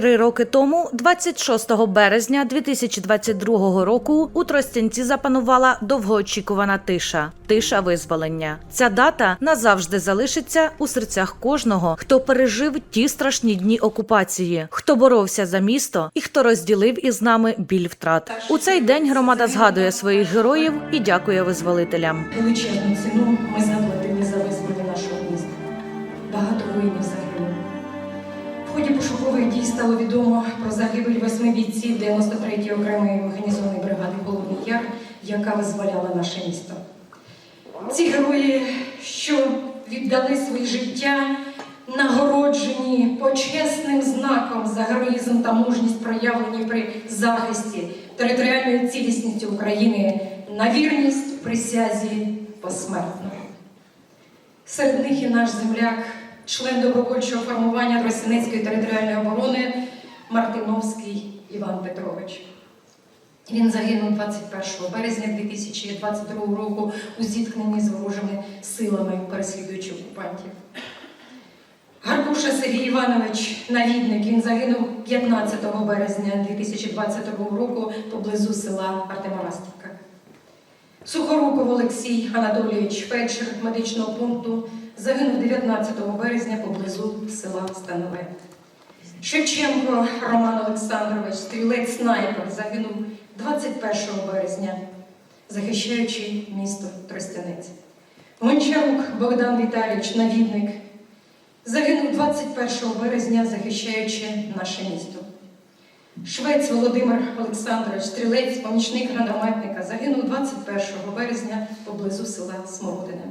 Три роки тому, 26 березня 2022 року, у Тростянці запанувала довгоочікувана тиша тиша визволення. Ця дата назавжди залишиться у серцях кожного, хто пережив ті страшні дні окупації, хто боровся за місто і хто розділив із нами біль втрат. У цей день громада згадує своїх героїв і дякує визволителям. Величезну ціну ми ході дій стало відомо про загибель восьми бійців 93-ї окремої механізованої бригади Голубний Яр, яка визволяла наше місто. Ці герої, що віддали своє життя, нагороджені почесним знаком за героїзм та мужність, проявлені при захисті територіальної цілісності України на вірність присязі посмертно. Серед них і наш земляк, член добровольчого формування Тростянецької територіальної оборони Мартиновський Іван Петрович. Він загинув 21 березня 2022 року у зіткненні з ворожими силами, переслідуючи окупантів. Гаркуша Сергій Іванович, навідник, він загинув 15 березня 2022 року поблизу села Артемарастівка. Сухоруков Олексій Анатолійович, фельдшер медичного пункту, загинув 19 березня поблизу села Станове. Шевченко Роман Олександрович, стрілець снайпер, загинув 21 березня, захищаючи місто Тростянець. Гончарук Богдан Віталійович, навідник, загинув 21 березня, захищаючи наше місто. Швець Володимир Олександрович, стрілець, помічник гранатометника, загинув 21 березня поблизу села Смородине.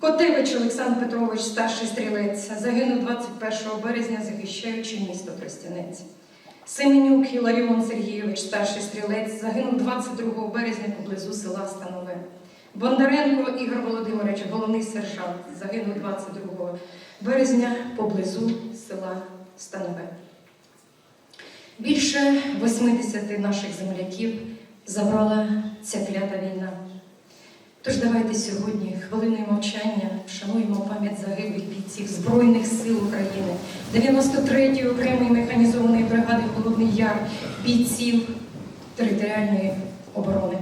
Котевич Олександр Петрович, старший стрілець, загинув 21 березня, захищаючи місто Тростянець. Семенюк Іларіон Сергійович, старший стрілець, загинув 22 березня поблизу села Станове. Бондаренко Ігор Володимирович, головний сержант, загинув 22 березня поблизу села Станове. Більше 80 наших земляків забрала ця клята війна. Тож давайте сьогодні хвилиною мовчання вшануємо пам'ять загиблих бійців Збройних сил України, 93-ї окремої механізованої бригади Холодний Яр, бійців територіальної оборони.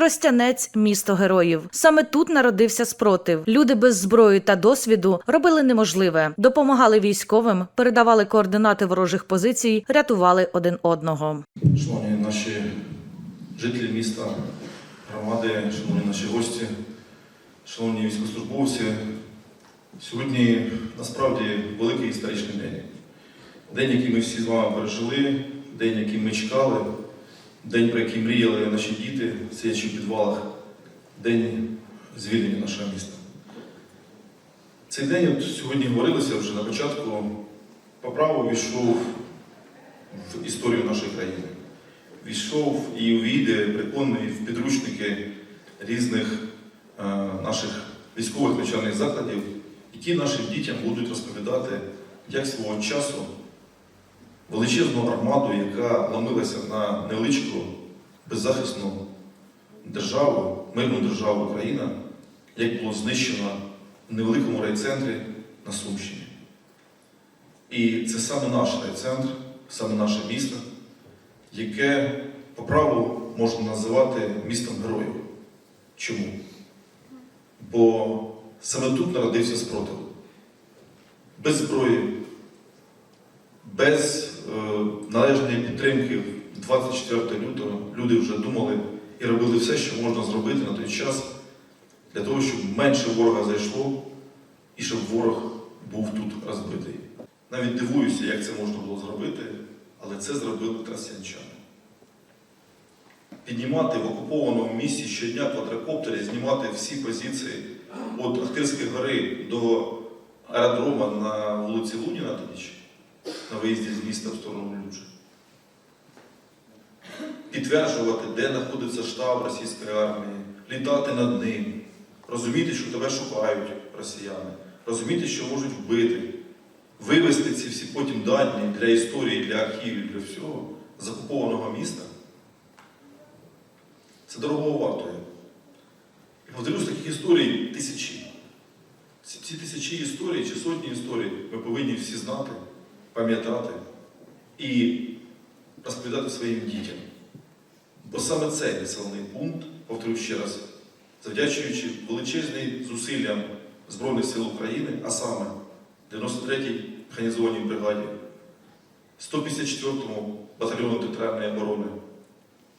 Тростянець місто героїв. Саме тут народився спротив. Люди без зброї та досвіду робили неможливе, допомагали військовим, передавали координати ворожих позицій, рятували один одного. Шановні наші жителі міста, громади, шановні наші гості, шановні військовослужбовці, сьогодні насправді великий історичний день. День, який ми всі з вами пережили, день, який ми чекали, день, про який мріяли наші діти, сидячи в підвалах, день звільнення нашого міста. Цей день, от сьогодні говорилося вже на початку, по праву війшов в історію нашої країни. Війшов і увійде приконно і в підручники різних е, наших військових навчальних закладів, які нашим дітям будуть розповідати, як свого часу величезну армаду, яка ламилася на невеличку беззахисну державу, мирну державу Україна, як було знищено в невеликому райцентрі на Сумщині. І це саме наш райцентр, саме наше місто, яке по праву можна називати містом героїв. Чому? Бо саме тут народився спротив. без зброї, без належної підтримки 24 лютого люди вже думали і робили все, що можна зробити на той час, для того, щоб менше ворога зайшло і щоб ворог був тут розбитий. Навіть дивуюся, як це можна було зробити, але це зробили трасянчани. Піднімати в окупованому місті щодня квадрокоптери, знімати всі позиції від Ахтирської гори до аеродрома на вулиці Луніна тоді на виїзді з міста в сторону Люча. Підтверджувати, де знаходиться штаб російської армії, літати над ним, розуміти, що тебе шукають росіяни, розуміти, що можуть вбити, вивести ці всі потім дані для історії, для архівів, для всього з окупованого міста. Це дорого вартує. І повторюсь, таких історій тисячі. Ці тисячі історій чи сотні історій ми повинні всі знати, пам'ятати і розповідати своїм дітям. Бо саме цей населений пункт, повторюю ще раз, завдячуючи величезним зусиллям Збройних сил України, а саме 93-й механізованій бригаді, 154-му батальйону територіальної оборони,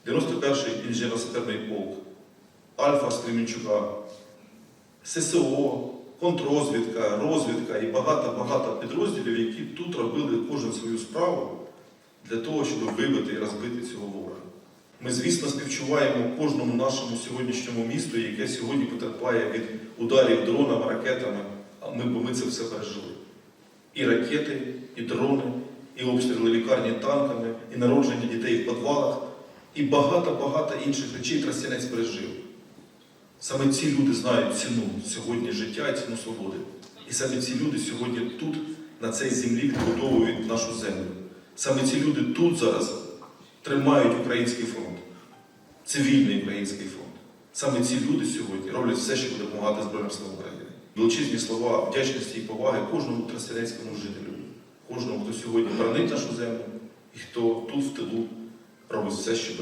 91-й інженерно-саперний полк, Альфа з ССО, контррозвідка, розвідка і багато-багато підрозділів, які тут робили кожен свою справу для того, щоб вибити і розбити цього ворога. Ми, звісно, співчуваємо кожному нашому сьогоднішньому місту, яке сьогодні потерпає від ударів дронами, ракетами, ми, бо ми це все пережили. І ракети, і дрони, і обстріли лікарні танками, і народження дітей в підвалах, і багато-багато інших речей Тростянець пережив. Саме ці люди знають ціну сьогодні життя і ціну свободи. І саме ці люди сьогодні тут, на цій землі, відбудовують нашу землю. Саме ці люди тут зараз тримають український фронт, цивільний український фронт. Саме ці люди сьогодні роблять все, щоб допомагати Збройним силам України. Величезні слова вдячності і поваги кожному тростянецькому жителю, кожному, хто сьогодні боронить нашу землю і хто тут в тилу робить все, щоб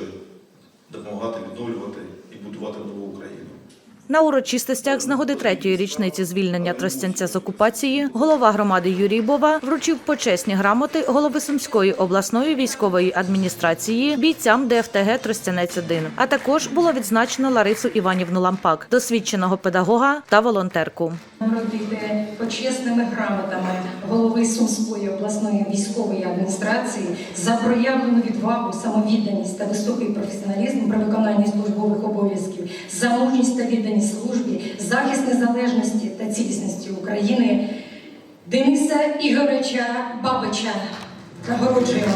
допомагати відновлювати і будувати нову Україну. На урочистостях з нагоди третьої річниці звільнення Тростянця з окупації голова громади Юрій Бова вручив почесні грамоти голови Сумської обласної військової адміністрації бійцям ДФТГ Тростянець 1 А також було відзначено Ларису Іванівну Лампак, досвідченого педагога та волонтерку. Нагородити почесними грамотами голови Сумської обласної військової адміністрації за проявлену відвагу, самовідданість та високий професіоналізм при виконанні службових обов'язків, за мужність та відданість службі, захист незалежності та цілісності України Дениса Ігоровича Бабича. Нагороджуємо.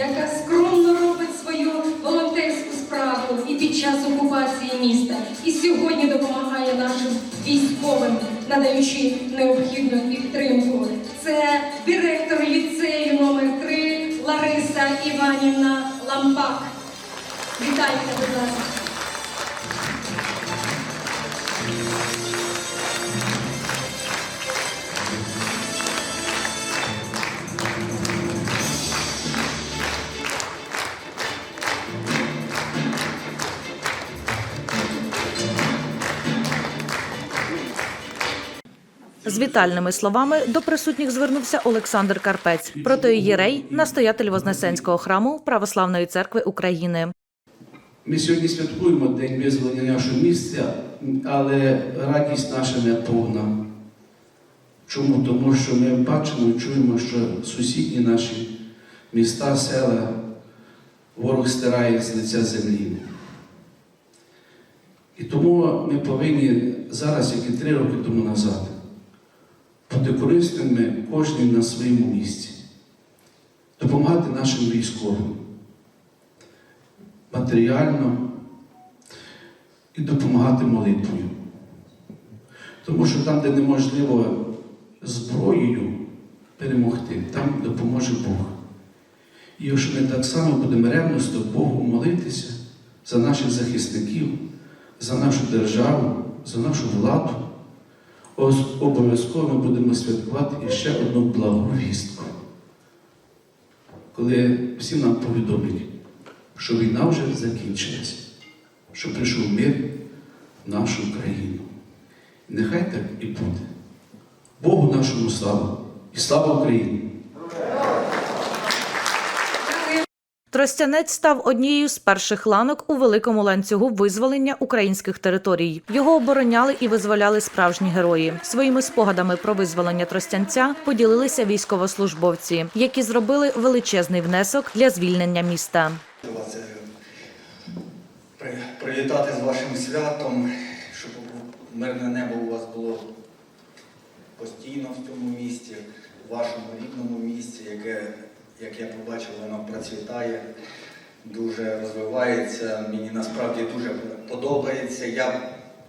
Яка скромно робить свою волонтерську справу і під час окупації міста. І сьогодні допомагає нашим військовим, надаючи З вітальними словами до присутніх звернувся Олександр Карпець, протоієрей, настоятель Вознесенського храму Православної церкви України. Ми сьогодні святкуємо День визволення нашого місця, але радість наша не повна. Чому? Тому що ми бачимо і чуємо, що сусідні наші міста, села ворог стирає з лиця землі. І тому ми повинні зараз, як і три роки тому назад, бути корисними кожен на своєму місці, допомагати нашим військовим матеріально і допомагати молитвою. Тому що там, де неможливо зброєю перемогти, там допоможе Бог. І якщо ми так само будемо ревносто Богу молитися за наших захисників, за нашу державу, за нашу владу, обов'язково ми будемо святкувати іще одну благу вістку. Коли всі нам повідомлять, що війна вже закінчилась, що прийшов мир в нашу країну. Нехай так і буде. Богу нашому слава і слава Україні! Тростянець став однією з перших ланок у великому ланцюгу визволення українських територій. Його обороняли і визволяли справжні герої. Своїми спогадами про визволення Тростянця поділилися військовослужбовці, які зробили величезний внесок для звільнення міста. привітати з вашим святом, щоб мирне небо у вас було постійно в цьому місті, в вашому рідному місті, яке, як я побачив, воно процвітає, дуже розвивається. Мені насправді дуже подобається. Я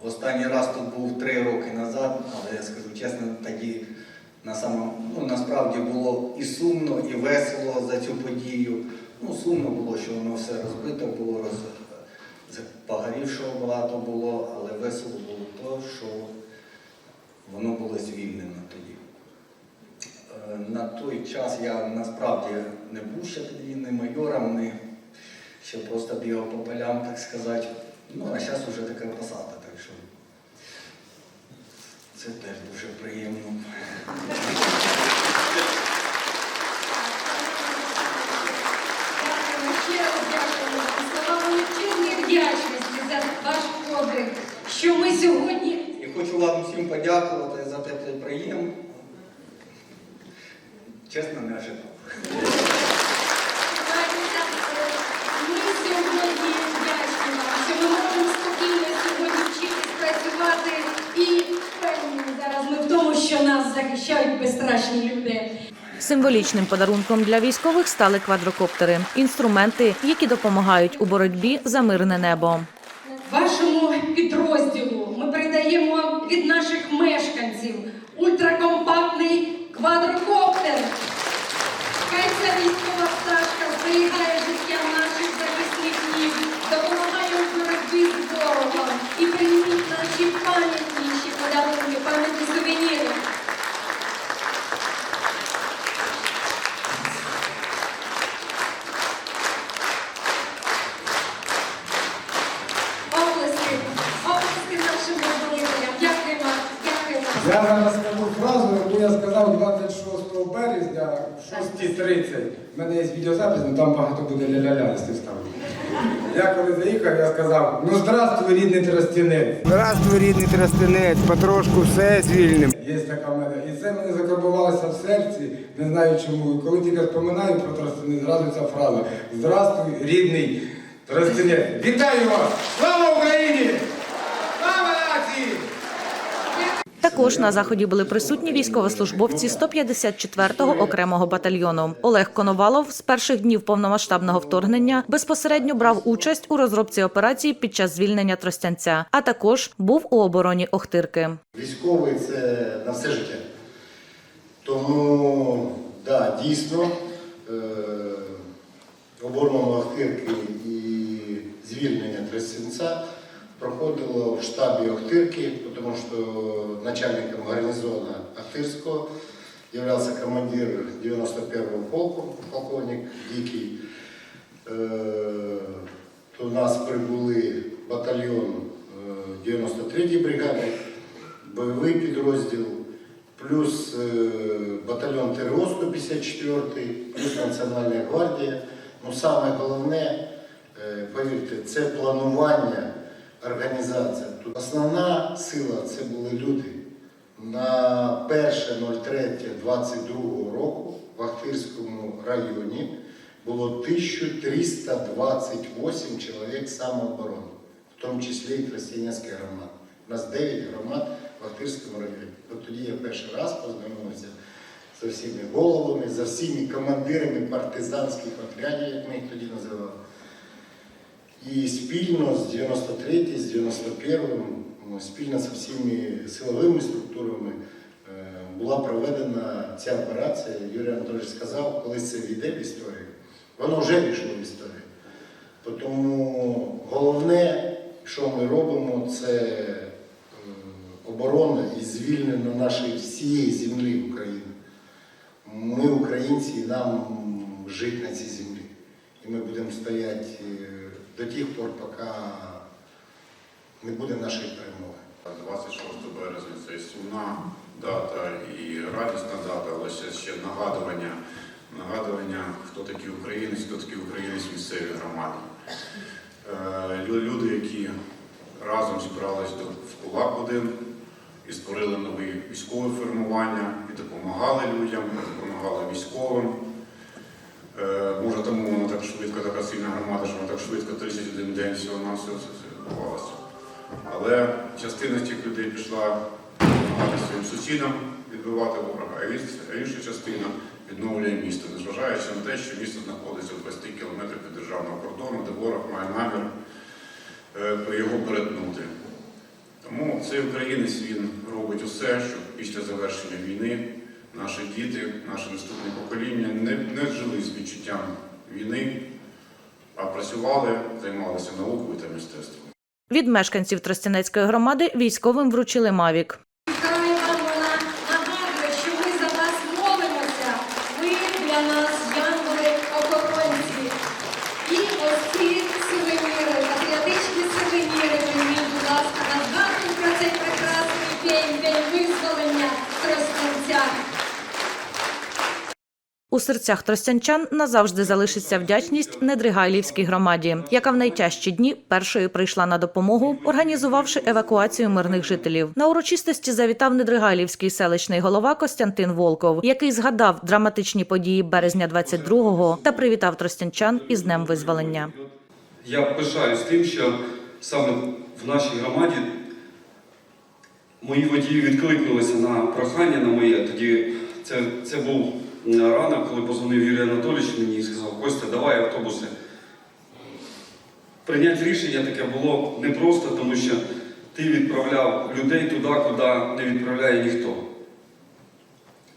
останній раз тут був три роки назад, але я скажу чесно, тоді на самом, ну, насправді було і сумно, і весело за цю подію. Ну, сумно було, що воно все розбито було, роз... погорівшого багато було, але весело було то, що воно було звільнено тоді. Е, На той час я насправді не був ще тоді не майором, не ще просто бігав по полям, так сказати. Ну, а зараз вже така посада, так що це теж дуже приємно. Що ми сьогодні І хочу вам всім подякувати за теплий прийом. Чесно, не ожидав. Ми сьогодні вдячні вам, що ми можемо спокійно сьогодні вчитись працювати і впевнені зараз ми в тому, що нас захищають безстрашні люди. Символічним подарунком для військових стали квадрокоптери інструменти, які допомагають у боротьбі за мирне небо. Вашому підрозділу ми передаємо від наших мешканців ультракомпактний квадрокоптер. Хай ця військова пташка зберігає життя наших захисників, допомагає у боротьбі з ворогом і приніміть наші пам'ятніші подарунки, пам'ятні сувеніри. Облески, облески нашим визволителям. Дякуємо, дякуємо. Я зараз скажу фразу, яку я сказав 26 березня в 6.30. У мене є відеозапис, але там багато буде ля-ля-ля, якщо ставити. Я коли заїхав, я сказав, ну здравствуй, рідний тростянець. Здравствуй, рідний тростянець, потрошку все звільним. Є така в мене. І це мене закарбувалося в серці, не знаю чому. І коли тільки споминаю про тростянець, зразу ця фраза. Здравствуй, рідний тростянець. Вітаю вас! Слава Україні! Слава нації! Також на заході були присутні військовослужбовці 154-го окремого батальйону. Олег Коновалов з перших днів повномасштабного вторгнення безпосередньо брав участь у розробці операції під час звільнення Тростянця, а також був у обороні Охтирки. Військовий це на все життя. Тому, да, дійсно, е, Охтирки і звільнення Тресінця проходило в штабі Охтирки, тому що начальником гарнізону Охтирського являвся командир 91-го полку, полковник Дикий. Е, у нас прибули батальйон е, 93-ї бригади, бойовий підрозділ, плюс е, батальйон ТРО 154, плюс Національна гвардія. Ну саме головне, е, повірте, це планування, організація. Тут основна сила це були люди. На 1.03.22 року в Ахтирському районі було 1328 чоловік самооборони, в тому числі і Тростянецької громади. У нас 9 громад в Ахтирському районі. От тоді я перший раз познайомився з всіми головами, за всіми командирами партизанських отрядів, як ми їх тоді називали. І спільно з 93 з 91 ну, спільно з всіми силовими структурами е, була проведена ця операція. Юрій Анатолійович сказав, коли це війде в історію, воно вже війшло в історію. Тому головне, що ми робимо, це е, оборона і звільнення нашої всієї землі України. Ми, українці, і нам жити на цій землі. І ми будемо стояти е, до тих пор, поки не буде нашої перемоги. 26 березня це сумна дата і радісна дата, але ще, ще нагадування, нагадування, хто такий українець, хто такий українець місцевій громаді. Е, Люди, які разом зібрались в кулак один і створили нове військове формування, і допомагали людям, допомагали військовим. Е, Може, тому так швидко, така сильна громада, що воно так швидко 31 день всього на все відбувалося. Але частина з цих людей пішла допомагати своїм сусідам відбивати ворога, а інша частина відновлює місто, незважаючи на те, що місто знаходиться в 20 кілометрах від державного кордону, де ворог має намір е, його перетнути. Тому цей українець він робить усе, щоб після завершення війни наші діти, наше наступне покоління не, не жили з відчуттям війни, а працювали, займалися наукою та мистецтвом. Від мешканців Тростянецької громади військовим вручили Мавік. Хай вам вона нагадує, що ми за вас молимося. Ви для нас янголи-охоронці. І ось ці сувеніри, патріотичні сувеніри, візьміть, будь ласка, на згадку про цей прекрасний день, день визволення Тростянця. У серцях тростянчан назавжди залишиться вдячність Недригайлівській громаді, яка в найтяжчі дні першою прийшла на допомогу, організувавши евакуацію мирних жителів. На урочистості завітав Недригайлівський селищний голова Костянтин Волков, який згадав драматичні події березня 22-го та привітав тростянчан із днем визволення. Я пишаюсь тим, що саме в нашій громаді мої водії відкликнулися на прохання на моє. Тоді це, це був ранок, коли позвонив Юрій Анатолійович мені і сказав, Костя, давай автобуси. Прийняти рішення таке було непросто, тому що ти відправляв людей туди, куди не відправляє ніхто.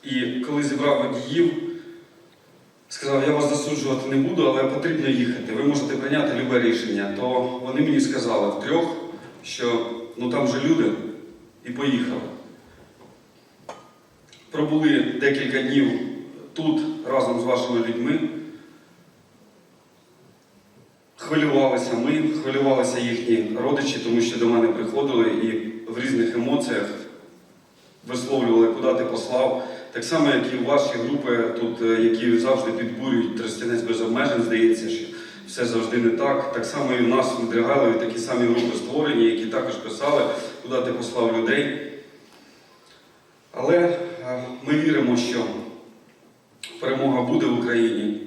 І коли зібрав водіїв, сказав, я вас засуджувати не буду, але потрібно їхати. Ви можете прийняти любе рішення. То вони мені сказали втрьох, що ну там же люди, і поїхали. Пробули декілька днів тут разом з вашими людьми. Хвилювалися ми, хвилювалися їхні родичі, тому що до мене приходили і в різних емоціях висловлювали, куди ти послав. Так само, як і ваші групи, тут, е, які завжди підбурюють Тростянець без обмежень, здається, що все завжди не так. Так само і в нас в Дригайлові такі самі групи створені, які також писали, куди ти послав людей. Але е, ми віримо, що перемога буде в Україні.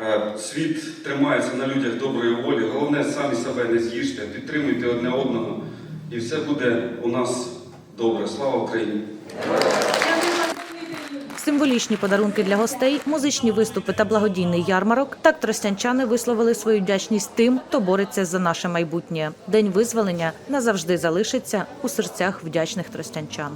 Е, Світ тримається на людях доброї волі. Головне, самі себе не з'їжте, підтримуйте одне одного, і все буде у нас добре. Слава Україні! Символічні подарунки для гостей, музичні виступи та благодійний ярмарок. Так тростянчани висловили свою вдячність тим, хто бореться за наше майбутнє. День визволення назавжди залишиться у серцях вдячних тростянчан.